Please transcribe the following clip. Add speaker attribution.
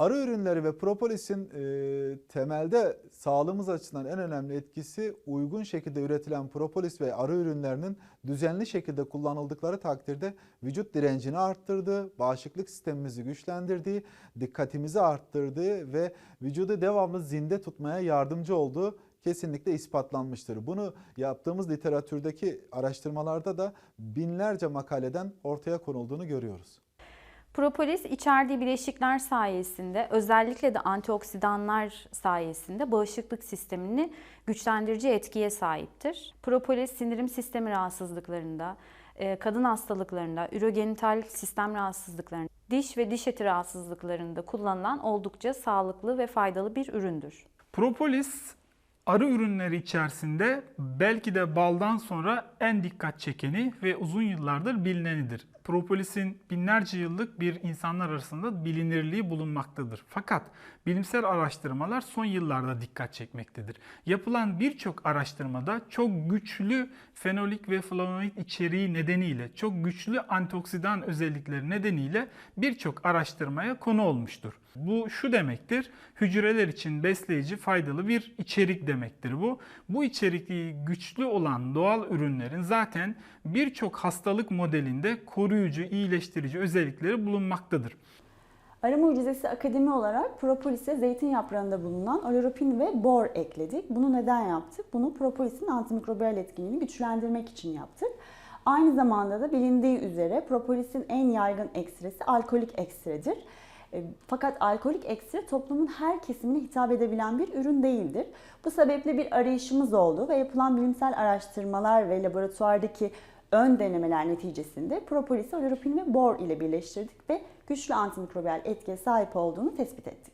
Speaker 1: Arı ürünleri ve propolisin e, temelde sağlığımız açısından en önemli etkisi uygun şekilde üretilen propolis ve arı ürünlerinin düzenli şekilde kullanıldıkları takdirde vücut direncini arttırdığı, bağışıklık sistemimizi güçlendirdiği, dikkatimizi arttırdığı ve vücudu devamlı zinde tutmaya yardımcı olduğu kesinlikle ispatlanmıştır. Bunu yaptığımız literatürdeki araştırmalarda da binlerce makaleden ortaya konulduğunu görüyoruz.
Speaker 2: Propolis içerdiği bileşikler sayesinde özellikle de antioksidanlar sayesinde bağışıklık sistemini güçlendirici etkiye sahiptir. Propolis sindirim sistemi rahatsızlıklarında, e, kadın hastalıklarında, ürogenital sistem rahatsızlıklarında, diş ve diş eti rahatsızlıklarında kullanılan oldukça sağlıklı ve faydalı bir üründür.
Speaker 3: Propolis arı ürünleri içerisinde belki de baldan sonra en dikkat çekeni ve uzun yıllardır bilinenidir. Propolisin binlerce yıllık bir insanlar arasında bilinirliği bulunmaktadır. Fakat bilimsel araştırmalar son yıllarda dikkat çekmektedir. Yapılan birçok araştırmada çok güçlü fenolik ve flavonoid içeriği nedeniyle, çok güçlü antioksidan özellikleri nedeniyle birçok araştırmaya konu olmuştur. Bu şu demektir, hücreler için besleyici, faydalı bir içerik demektir bu. Bu içerikli güçlü olan doğal ürünlerin zaten birçok hastalık modelinde koruyucu, iyileştirici özellikleri bulunmaktadır.
Speaker 4: Arı Mucizesi Akademi olarak propolise zeytin yaprağında bulunan oleuropin ve bor ekledik. Bunu neden yaptık? Bunu propolisin antimikrobiyal etkinliğini güçlendirmek için yaptık. Aynı zamanda da bilindiği üzere propolisin en yaygın ekstresi alkolik ekstredir. E, Fakat alkolik ekstre toplumun her kesimine hitap edebilen bir ürün değildir. Bu sebeple bir arayışımız oldu ve yapılan bilimsel araştırmalar ve laboratuvardaki ön denemeler neticesinde propolisi oleuropin ve bor ile birleştirdik ve güçlü antimikrobiyal etkiye sahip olduğunu tespit ettik.